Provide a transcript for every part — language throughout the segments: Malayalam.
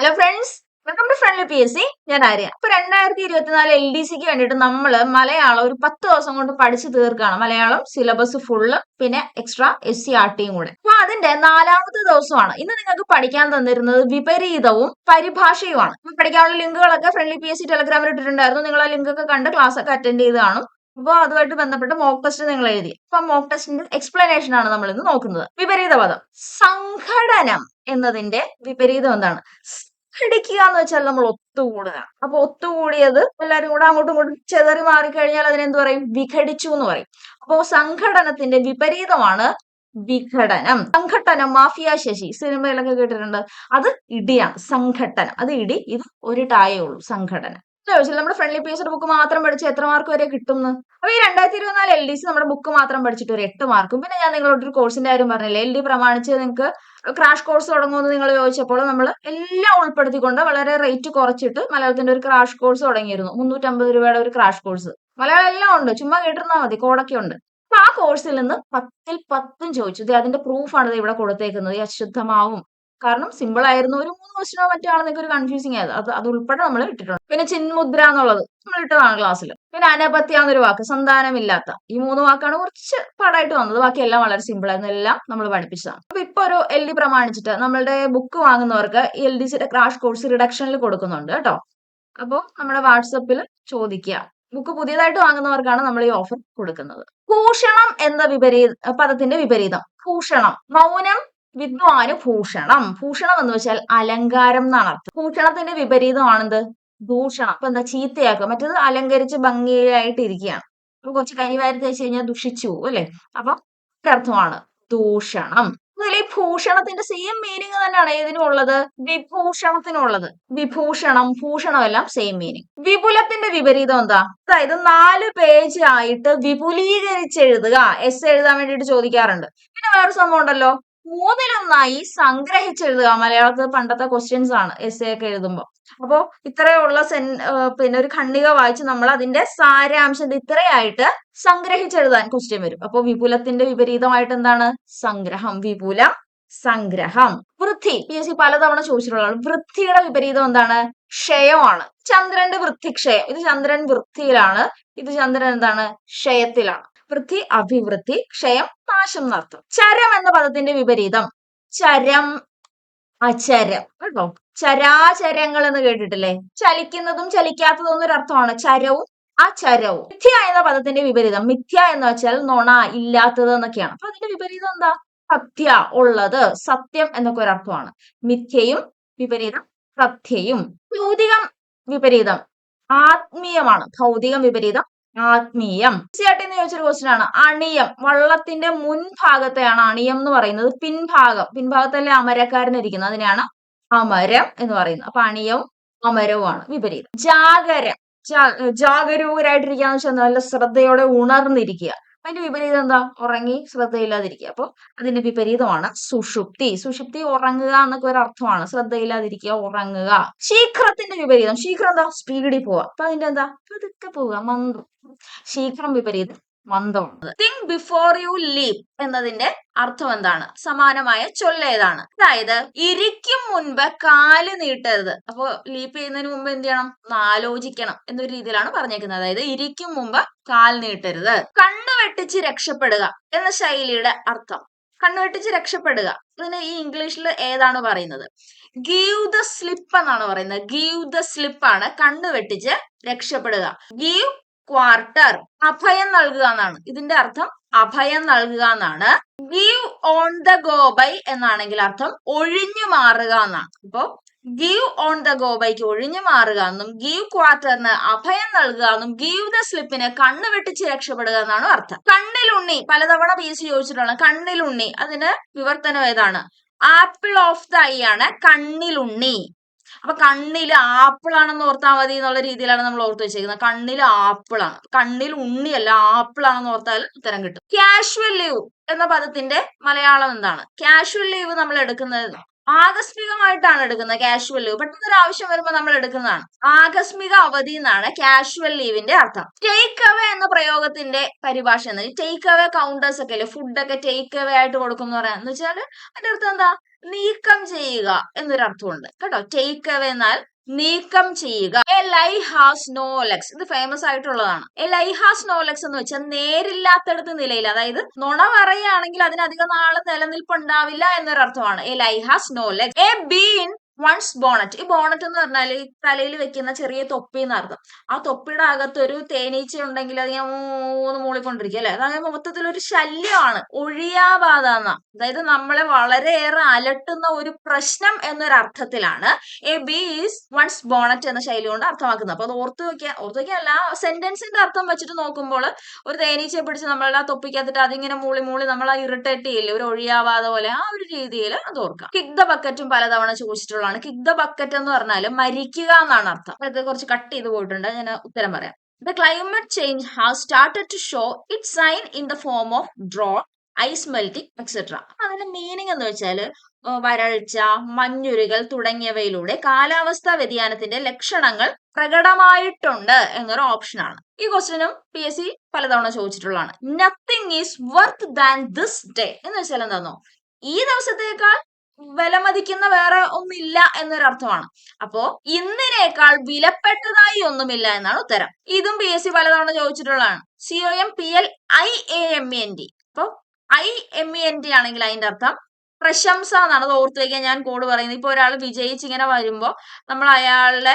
Hello friends welcome to friendly P S C ഞാൻ ആര്യ. അപ്പൊ രണ്ടായിരത്തി ഇരുപത്തിനാല് എൽ ഡി സിക്ക് വേണ്ടിയിട്ട് നമ്മൾ മലയാളം ഒരു പത്ത് ദിവസം കൊണ്ട് പഠിച്ചു തീർക്കുകയാണ് മലയാളം സിലബസ് ഫുള്ള് പിന്നെ എക്സ്ട്രാ എസ് സി ആർ ടിയും കൂടെ. അപ്പൊ അതിന്റെ നാലാമത്തെ ദിവസമാണ്. ഇന്ന് നിങ്ങൾക്ക് പഠിക്കാൻ തന്നിരുന്നത് വിപരീതവും പരിഭാഷയുമാണ്. പഠിക്കാനുള്ള ലിങ്കുകളൊക്കെ ഫ്രണ്ട്ലി പി എസ് സി ടെലഗ്രാമിൽ ഇട്ടിട്ടുണ്ടായിരുന്നു. നിങ്ങൾ ആ ലിങ്കൊക്കെ കണ്ട് ക്ലാസ് ഒക്കെ അറ്റൻഡ് ചെയ്ത് കാണും. അപ്പോൾ അതുമായിട്ട് ബന്ധപ്പെട്ട് മോക്ക് ടെസ്റ്റ് നിങ്ങൾ എഴുതി. അപ്പൊ മോക്ക് ടെസ്റ്റിന്റെ എക്സ്പ്ലനേഷൻ ആണ് നമ്മൾ ഇന്ന് നോക്കുന്നത്. വിപരീത പദം. സംഘടനം എന്നതിന്റെ വിപരീതം എന്താണ്? സംഘടിക്കുക എന്ന് വെച്ചാൽ നമ്മൾ ഒത്തുകൂടുക അപ്പൊ ഒത്തുകൂടിയത് എല്ലാവരും കൂടെ അങ്ങോട്ടും ഇങ്ങോട്ടും ചെതറി മാറിക്കഴിഞ്ഞാൽ അതിനെന്ത് പറയും? വിഘടിച്ചു എന്ന് പറയും. അപ്പോ സംഘടനത്തിന്റെ വിപരീതമാണ് വിഘടനം. സംഘട്ടനം മാഫിയ ശശി സിനിമയിലൊക്കെ കേട്ടിട്ടുണ്ട്. അത് ഇടിയാണ് സംഘട്ടനം. അത് ഇടി ഇത് ഒരു ടായേ ഉള്ളൂ സംഘടന. നമ്മുടെ ഫ്രണ്ട്ലി പേസിന്റെ ബുക്ക് മാത്രം പഠിച്ച് എത്ര മാർക്ക് വരെ കിട്ടും അപ്പൊ ഈ രണ്ടായിരത്തി ഇരുപത്തിനാല് എൽ ഡി സി നമ്മുടെ ബുക്ക് മാത്രം പഠിച്ചിട്ട് ഒരു എട്ട് മാർക്കും പിന്നെ ഞാൻ നിങ്ങളോട് ഒരു കോഴ്സിന്റെ കാര്യം പറഞ്ഞില്ലേ? എൽ ഡി പ്രമാണിച്ച് നിങ്ങൾക്ക് ക്രാഷ് കോഴ്സ് തുടങ്ങുമെന്ന് നിങ്ങൾ ചോദിച്ചപ്പോൾ നമ്മൾ എല്ലാം ഉൾപ്പെടുത്തിക്കൊണ്ട് വളരെ റേറ്റ് കുറച്ചിട്ട് മലയാളത്തിന്റെ ഒരു ക്രാഷ് കോഴ്സ് തുടങ്ങിയിരുന്നു. മുന്നൂറ്റമ്പത് രൂപയുടെ ഒരു ക്രാഷ് കോഴ്സ് മലയാളം എല്ലാം ഉണ്ട്. ചുമ്മാ കേട്ടിരുന്നാൽ മതി. കോടൊക്കെ ഉണ്ട്. അപ്പൊ ആ കോഴ്സിൽ നിന്ന് പത്തിൽ പത്തും ചോദിച്ചു. ഇത് അതിന്റെ പ്രൂഫാണ് ഇവിടെ കൊടുത്തേക്കുന്നത്. അശുദ്ധമാവും. കാരണം സിമ്പിൾ ആയിരുന്നു ഒരു മൂന്ന് ക്വസ്റ്റനോ മറ്റോ ആണ് നിങ്ങൾക്ക് ഒരു കൺഫ്യൂസിങ് ആയത് അത് അത് ഉൾപ്പെടെ നമ്മൾ ഇട്ടിട്ടുണ്ട്. പിന്നെ ചിന്മുദ്ര എന്നുള്ളത് നമ്മൾ ഇട്ടതാണ് ക്ലാസ്സിൽ പിന്നെ അനപത്യ എന്നൊരു വാക്ക് സന്താനമില്ലാത്ത. ഈ മൂന്ന് വാക്കാണ് കുറച്ച് പാടായിട്ട് വന്നത്. ബാക്കി എല്ലാം വളരെ സിമ്പിൾ ആയിരുന്നു. എല്ലാം നമ്മൾ പഠിപ്പിച്ചതാണ്. അപ്പൊ ഇപ്പൊ ഒരു എൽ ഡി പ്രമാണിച്ചിട്ട് നമ്മളുടെ ബുക്ക് വാങ്ങുന്നവർക്ക് എൽ ഡി സിയുടെ ക്രാഷ് കോഴ്സ് റിഡക്ഷനിൽ കൊടുക്കുന്നുണ്ട് കേട്ടോ. അപ്പോൾ നമ്മുടെ വാട്സപ്പിൽ ചോദിക്കുക ബുക്ക് പുതിയതായിട്ട് വാങ്ങുന്നവർക്കാണ് നമ്മൾ ഈ ഓഫർ കൊടുക്കുന്നത്. ഭൂഷണം എന്ന വിപരീത പദത്തിന്റെ വിപരീതം. ഭൂഷണം മൗനം വിദ്വാന് ഭൂഷണം. ഭൂഷണം എന്ന് വെച്ചാൽ അലങ്കാരം എന്നാണ് അർത്ഥം. ഭൂഷണത്തിന്റെ വിപരീതമാണെന്ത് ദൂഷണം അപ്പൊ എന്താ? ചീത്തയാക്കുക. മറ്റത് അലങ്കരിച്ച് ഭംഗിയായിട്ട് ഇരിക്കുകയാണ് അപ്പൊ കുറച്ച് കരിവാരി തേച്ച് കഴിഞ്ഞാൽ ദുഷിച്ചു അല്ലെ? അപ്പൊ അർത്ഥമാണ് ദൂഷണം. അതുപോലെ ഈ ഭൂഷണത്തിന്റെ സെയിം മീനിങ് തന്നെയാണ് ഏതിനും ഉള്ളത്? വിഭൂഷണത്തിനുള്ളത്. വിഭൂഷണം ഭൂഷണം എല്ലാം സെയിം മീനിങ് വിപുലത്തിന്റെ വിപരീതം എന്താ? അതായത് നാല് പേജ് ആയിട്ട് വിപുലീകരിച്ച് എഴുതുക എസ് എഴുതാൻ വേണ്ടിയിട്ട് ചോദിക്കാറുണ്ട്. പിന്നെ വേറെ സംഭവം ഉണ്ടല്ലോ? മൂന്നിലൊന്നായി സംഗ്രഹിച്ചെഴുതുക. മലയാളത്തിൽ പണ്ടത്തെ ക്വസ്റ്റ്യൻസ് ആണ് എസ് എ ഒക്കെ എഴുതുമ്പോൾ അപ്പോൾ ഇത്രയുള്ള സെൻ പിന്നെ ഒരു ഖണ്ഡിക വായിച്ച് നമ്മൾ അതിന്റെ സാരാംശം ഇത്രയായിട്ട് സംഗ്രഹിച്ചെഴുതാൻ ക്വസ്റ്റ്യൻ വരും. അപ്പോൾ വിപുലത്തിന്റെ വിപരീതമായിട്ട് എന്താണ്? സംഗ്രഹം വിപുല സംഗ്രഹം. വൃത്തി പി എസ് സി പലതവണ ചോദിച്ചിട്ടുള്ളതാണ്. വൃത്തിയുടെ വിപരീതം എന്താണ്? ക്ഷയമാണ്. ചന്ദ്രന്റെ വൃത്തിക്ഷയം ഇത് ചന്ദ്രൻ വൃത്തിയിലാണ് ഇത് ചന്ദ്രൻ എന്താണ്? ക്ഷയത്തിലാണ്. വൃദ്ധി അഭിവൃദ്ധി ക്ഷയം നാശം എന്നർത്ഥം ചരം എന്ന പദത്തിന്റെ വിപരീതം. ചരം അചരം കേട്ടോ. ചരാചരങ്ങൾ എന്ന് കേട്ടിട്ടില്ലേ? ചലിക്കുന്നതും ചലിക്കാത്തതും എന്നൊരു അർത്ഥമാണ്. ചരവും അചരവും. മിഥ്യ എന്ന പദത്തിന്റെ വിപരീതം. മിഥ്യ എന്ന് വെച്ചാൽ നൊണ ഇല്ലാത്തത് എന്നൊക്കെയാണ്. അപ്പൊ അതിന്റെ വിപരീതം എന്താ? സത്യ ഉള്ളത് സത്യം എന്നൊക്കെ ഒരു അർത്ഥമാണ്. മിഥ്യയും വിപരീതം സത്യയും. ഭൗതികം വിപരീതം. ആത്മീയമാണ്. ഭൗതികം വിപരീതം ആത്മീയം. തീർച്ചയായിട്ടും എന്ന് ചോദിച്ചൊരു ക്വസ്റ്റ്യൻ ആണ്. അണിയം. വള്ളത്തിന്റെ മുൻഭാഗത്തെയാണ് അണിയം എന്ന് പറയുന്നത്. പിൻഭാഗം. പിൻഭാഗത്തല്ലേ അമരക്കാരൻ ഇരിക്കുന്നത്. അതിനെയാണ് അമരം എന്ന് പറയുന്നത്. അപ്പൊ അണിയവും അമരവുമാണ് വിപരീതം. ജാഗരം. ജാഗരൂകരായിട്ടിരിക്കുക എന്ന് വെച്ചാൽ നല്ല ശ്രദ്ധയോടെ ഉണർന്നിരിക്കുക. അതിന്റെ വിപരീതം എന്താ? ഉറങ്ങി ശ്രദ്ധയില്ലാതിരിക്കുക. അപ്പൊ അതിന്റെ വിപരീതമാണ് സുഷുപ്തി. സുഷുപ്തി ഉറങ്ങുക എന്നൊക്കെ ഒരു അർത്ഥമാണ്. ശ്രദ്ധയില്ലാതിരിക്കുക ഉറങ്ങുക. ശീഘ്രത്തിന്റെ വിപരീതം. ശീഘ്രം എന്താ? സ്പീഡിൽ പോവുക. അപ്പൊ അതിന്റെ എന്താ? പതുക്കെ പോവുക. മന്ദം ശീഘ്രം വിപരീതം. മന്ദമാണ് തിങ്ക് ബിഫോർ യു ലീപ് എന്നതിന്റെ അർത്ഥം എന്താണ്? സമാനമായ ചൊല്ല ഏതാണ്? അതായത് ഇരിക്കും മുൻപ് കാൽ നീട്ടരുത്. അപ്പൊ ലീപ്പ് ചെയ്യുന്നതിന് മുമ്പ് എന്ത് ചെയ്യണം? ഒന്ന് ആലോചിക്കണം എന്നൊരു രീതിയിലാണ് പറഞ്ഞേക്കുന്നത്. അതായത് ഇരിക്കും മുമ്പ് കാൽ നീട്ടരുത്. കണ്ണു വെട്ടിച്ച് രക്ഷപ്പെടുക എന്ന ശൈലിയുടെ അർത്ഥം. കണ്ണുവെട്ടിച്ച് രക്ഷപ്പെടുക. ഇതിന് ഈ ഇംഗ്ലീഷിൽ ഏതാണ് പറയുന്നത്? ഗീവ് ദ സ്ലിപ്പ് എന്നാണ് പറയുന്നത്. ഗീവ് ദ സ്ലിപ്പ് ആണ് കണ്ണു വെട്ടിച്ച് രക്ഷപ്പെടുക. ഗീവ് ക്വാർട്ടർ അഭയം നൽകുക എന്നാണ്. ഇതിന്റെ അർത്ഥം അഭയം നൽകുക എന്നാണ്. ഗീവ് ഓൺ ദ ഗോബൈ എന്നാണെങ്കിൽ അർത്ഥം ഒഴിഞ്ഞു മാറുക എന്നാണ്. അപ്പോ ഗീവ് ഓൺ ദ ഗോബൈക്ക് ഒഴിഞ്ഞു മാറുക എന്നും ഗീവ് ക്വാർട്ടറിന് അഭയം നൽകുക എന്നും ഗീവ് ദ സ്ലിപ്പിന് കണ്ണ് വെട്ടിച്ച് രക്ഷപ്പെടുക എന്നാണ് അർത്ഥം. കണ്ണിലുണ്ണി പലതവണ പി എസ് ചോദിച്ചിട്ടുള്ള കണ്ണിലുണ്ണി അതിന് വിവർത്തനം ഏതാണ്? ആപ്പിൾ ഓഫ് ദ ഐ ആണ് കണ്ണിലുണ്ണി. അപ്പൊ കണ്ണിൽ ആപ്പിൾ ആണെന്ന് ഓർത്താൽ മതി എന്നുള്ള രീതിയിലാണ് നമ്മൾ ഓർത്ത് വെച്ചേക്കുന്നത് കണ്ണിൽ ആപ്പിൾ ആണ് കണ്ണിൽ ഉണ്ണിയല്ല ആപ്പിൾ ആണെന്ന് ഓർത്താൽ ഉത്തരം കിട്ടും. കാഷ്വൽ ലീവ് എന്ന പദത്തിന്റെ മലയാളം എന്താണ്? കാഷ്വൽ ലീവ് നമ്മൾ എടുക്കുന്നത് ആകസ്മികമായിട്ടാണ് എടുക്കുന്നത് കാഷ്വൽ ലീവ് പെട്ടെന്ന് ഒരു ആവശ്യം വരുമ്പോൾ നമ്മൾ എടുക്കുന്നതാണ്. ആകസ്മിക അവധി എന്നാണ് കാഷ്വൽ ലീവിന്റെ അർത്ഥം. ടേക്ക് അവേ എന്ന പ്രയോഗത്തിന്റെ പരിഭാഷ എന്ന് ടേക്ക് അവേ കൗണ്ടേഴ്സ് ഒക്കെ അല്ലേ? ഫുഡൊക്കെ ടേക്ക് അവേ ആയിട്ട് കൊടുക്കും എന്ന് പറയാം. എന്ന് വെച്ചാൽ അതിന്റെ അർത്ഥം എന്താ? നീക്കം ചെയ്യുക എന്നൊരു അർത്ഥമുണ്ട്. കേട്ടോ? ടേക്ക് അവേ എന്നാൽ നീക്കം ചെയ്യുക. എ ലൈ ഹാസ് നോലക്സ് ഇത് ഫേമസ് ആയിട്ടുള്ളതാണ്. എ ലൈ ഹാസ് നോലക്സ് എന്ന് വെച്ചാൽ നേരില്ലാത്തടത്ത് നിലയിൽ അതായത് നുണ പറയുകയാണെങ്കിൽ അതിനധികം നാളെ നിലനിൽപ്പുണ്ടാവില്ല എന്നൊരർത്ഥമാണ്. A lie has no legs a bee in ones bonnet ഈ ബോണറ്റ് എന്ന് പറഞ്ഞാൽ ഈ തലയിൽ വെക്കുന്ന ചെറിയ തൊപ്പി എന്നർത്ഥം ആ തൊപ്പിയുടെ അകത്ത് ഒരു തേനീച്ച ഉണ്ടെങ്കിൽ അത് ഞാൻ മൂന്ന് മൂളിക്കൊണ്ടിരിക്കും അല്ലെ? അതായത് മൊത്തത്തിൽ ഒരു ശല്യമാണ് ഒഴിയാബാധ എന്ന. അതായത് നമ്മളെ വളരെയേറെ അലട്ടുന്ന ഒരു പ്രശ്നം എന്നൊരർത്ഥത്തിലാണ് a bee is one's bonnet എന്ന ശൈലി കൊണ്ട് അർത്ഥമാക്കുന്നത്. അപ്പൊ അത് ഓർത്തു ഓർത്ത് ഓർത്തു അല്ല സെന്റൻസിന്റെ അർത്ഥം വെച്ചിട്ട് നോക്കുമ്പോൾ ഒരു തേനീച്ചയെ പിടിച്ച് നമ്മളുടെ ആ തൊപ്പിക്കകത്തിട്ട് അതിങ്ങനെ മൂളി മൂളി നമ്മൾ ആ ഇറിറ്റേറ്റ് ചെയ്യില്ലേ? ഒരു ഒഴിയാവാതെ പോലെ ആ ഒരു രീതിയിൽ അത് ഓർക്കാം. കിക്ക് ദ ബക്കറ്റും പലതവണ ചോദിച്ചിട്ടുള്ളതാണ് കിക്ക് ദ ബക്കറ്റ് എന്ന് പറഞ്ഞാൽ മരിക്കുക എന്നാണ് അർത്ഥം. ഇത് കുറച്ച് കട്ട് ചെയ്ത് പോയിട്ടുണ്ട്. ഞാൻ ഉത്തരം പറയാം. The climate change have started to show it sign in the form of drought ice melting etcetera അതിന്റെ മീനിങ് എന്ന് വെച്ചാൽ വരൾച്ച മഞ്ഞുരുകൾ തുടങ്ങിയവയിലൂടെ കാലാവസ്ഥാ വ്യതിയാനത്തിന്റെ ലക്ഷണങ്ങൾ പ്രകടമായിട്ടുണ്ട് എന്നൊരു ഓപ്ഷനാണ് ഈ ക്വസ്റ്റ്യനും പി എസ് സി പലതവണ ചോദിച്ചിട്ടുള്ളതാണ്. Nothing is worth than this day എന്ന് വെച്ചാൽ എന്താണോ ഈ ദിവസത്തേക്കാൾ വിലമതിക്കുന്ന വേറെ ഒന്നില്ല എന്നൊരർത്ഥമാണ്. അപ്പോ ഇന്നിനേക്കാൾ വിലപ്പെട്ടതായി ഒന്നുമില്ല എന്നാണ് ഉത്തരം. ഇതും പി എസ് സി പലതവണ ചോദിച്ചിട്ടുള്ളതാണ്. C O M P L I A M N D അപ്പൊ ഐ എം എൻ ഡി ആണെങ്കിൽ അതിന്റെ അർത്ഥം പ്രശംസ എന്നാണ്. അത് ഓർത്ത് വയ്ക്കാൻ ഞാൻ കോഡ് പറയുന്നത് ഇപ്പൊ ഒരാൾ വിജയിച്ച് ഇങ്ങനെ വരുമ്പോ നമ്മൾ അയാളുടെ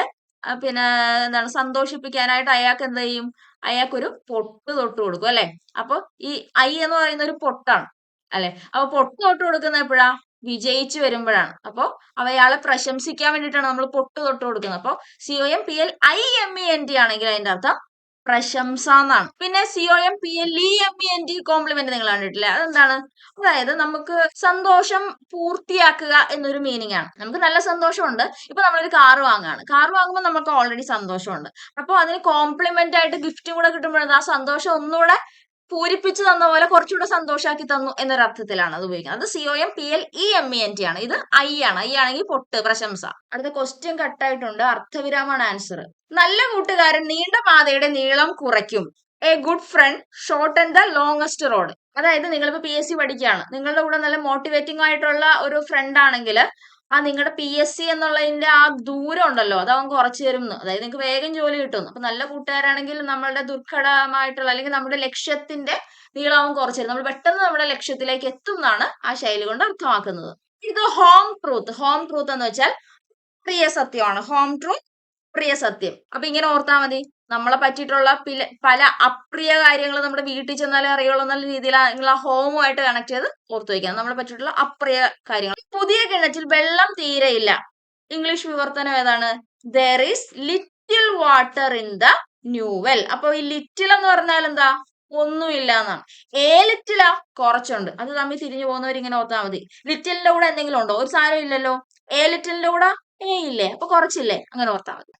പിന്നെ എന്താണ് സന്തോഷിപ്പിക്കാനായിട്ട് അയാൾക്ക് എന്ത് ചെയ്യും? അയാൾക്കൊരു പൊട്ട് തൊട്ട് കൊടുക്കും അല്ലെ? അപ്പൊ ഈ ഐ എന്ന് പറയുന്ന ഒരു പൊട്ടാണ് അല്ലെ? അപ്പൊ പൊട്ട് തൊട്ട് കൊടുക്കുന്ന എപ്പോഴാ? വിജയിച്ചു വരുമ്പോഴാണ്. അപ്പൊ അവയാളെ പ്രശംസിക്കാൻ വേണ്ടിയിട്ടാണ് നമ്മൾ പൊട്ട് തൊട്ട് കൊടുക്കുന്നത്. അപ്പൊ C O M P L I M E N T ആണെങ്കിൽ അതിന്റെ അർത്ഥം പ്രശംസ എന്നാണ്. പിന്നെ C O M P L E M E N T complement നിങ്ങൾ കണ്ടിട്ടില്ലേ? അതെന്താണ്? അതായത് നമുക്ക് സന്തോഷം പൂർത്തിയാക്കുക എന്നൊരു മീനിങ് ആണ്. നമുക്ക് നല്ല സന്തോഷമുണ്ട്. ഇപ്പൊ നമ്മളൊരു കാർ വാങ്ങുകയാണ്. കാർ വാങ്ങുമ്പോൾ നമുക്ക് ഓൾറെഡി സന്തോഷമുണ്ട്. അപ്പോൾ അതിന് കോംപ്ലിമെന്റ് ആയിട്ട് ഗിഫ്റ്റ് കൂടെ കിട്ടുമ്പോഴത് ആ സന്തോഷം ഒന്നുകൂടെ പൂരിപ്പിച്ചു തന്ന പോലെ കുറച്ചുകൂടെ സന്തോഷാക്കി തന്നു എന്നൊരർത്ഥത്തിലാണ് അത് ഉപയോഗിക്കുന്നത്. അത് C O M P L E M E N T ആണ്. ഇത് ഐ ആണ്. ഐ ആണെങ്കിൽ പൊട്ട് പ്രശംസ. അടുത്ത ക്വസ്റ്റ്യൻ കട്ടായിട്ടുണ്ട് അർത്ഥവിരാമാണ് ആൻസർ നല്ല കൂട്ടുകാരൻ നീണ്ട പാതയുടെ നീളം കുറയ്ക്കും. A good friend short and the longest road അതായത് നിങ്ങളിപ്പോ പി എസ് സി പഠിക്കുകയാണ്. നിങ്ങളുടെ കൂടെ നല്ല മോട്ടിവേറ്റിംഗ് ആയിട്ടുള്ള ഒരു ഫ്രണ്ട് ആണെങ്കിൽ ആ നിങ്ങളുടെ പി എസ് സി എന്നുള്ളതിന്റെ ആ ദൂരം ഉണ്ടല്ലോ അത് അവൻ കുറച്ചു തരും അതായത് നിങ്ങൾക്ക് വേഗം ജോലി കിട്ടുന്നു. അപ്പൊ നല്ല കൂട്ടുകാരാണെങ്കിൽ നമ്മളുടെ ദുർഘടമായിട്ടുള്ള അല്ലെങ്കിൽ നമ്മുടെ ലക്ഷ്യത്തിന്റെ നീളം അവൻ കുറച്ചു തരും. നമ്മൾ പെട്ടെന്ന് നമ്മുടെ ലക്ഷ്യത്തിലേക്ക് എത്തും എന്നാണ് ആ ശൈലി കൊണ്ട് അർത്ഥമാക്കുന്നത്. ഇത് ഹോം ട്രൂത്ത്. ഹോം ട്രൂത്ത് എന്ന് വെച്ചാൽ പ്രിയ സത്യമാണ്. ഹോം ട്രൂത്ത് പ്രിയ സത്യം. അപ്പൊ ഇങ്ങനെ ഓർത്താൽ മതി. നമ്മളെ പറ്റിയിട്ടുള്ള പില- പല അപ്രിയ കാര്യങ്ങൾ നമ്മുടെ വീട്ടിൽ ചെന്നാലേ അറിയുള്ളൂ എന്നുള്ള രീതിയിൽ നിങ്ങൾ ആ ഹോമുമായിട്ട് കണക്ട് ചെയ്ത് ഓർത്തു വയ്ക്കാം നമ്മളെ പറ്റിയിട്ടുള്ള അപ്രിയ കാര്യങ്ങൾ പുതിയ കിണറ്റിൽ വെള്ളം തീരെയില്ല ഇംഗ്ലീഷ് വിവർത്തനം ഏതാണ്? There is little water in the new well അപ്പൊ ഈ ലിറ്റിൽ എന്ന് പറഞ്ഞാൽ എന്താ? ഒന്നുമില്ല എന്നാണ്. ഏ ലിറ്റിലാ കുറച്ചുണ്ട്. അത് തമ്മിൽ തിരിഞ്ഞു പോകുന്നവരിങ്ങനെ ഓർത്താൽ മതി. ലിറ്റിലിന്റെ കൂടെ എന്തെങ്കിലും ഉണ്ടോ? ഒരു സാധനം ഇല്ലല്ലോ ഏ ലിറ്റിലിന്റെ കൂടെ ഏ ഇല്ലേ? അപ്പൊ കുറച്ചില്ലേ? അങ്ങനെ ഓർത്താൽ മതി.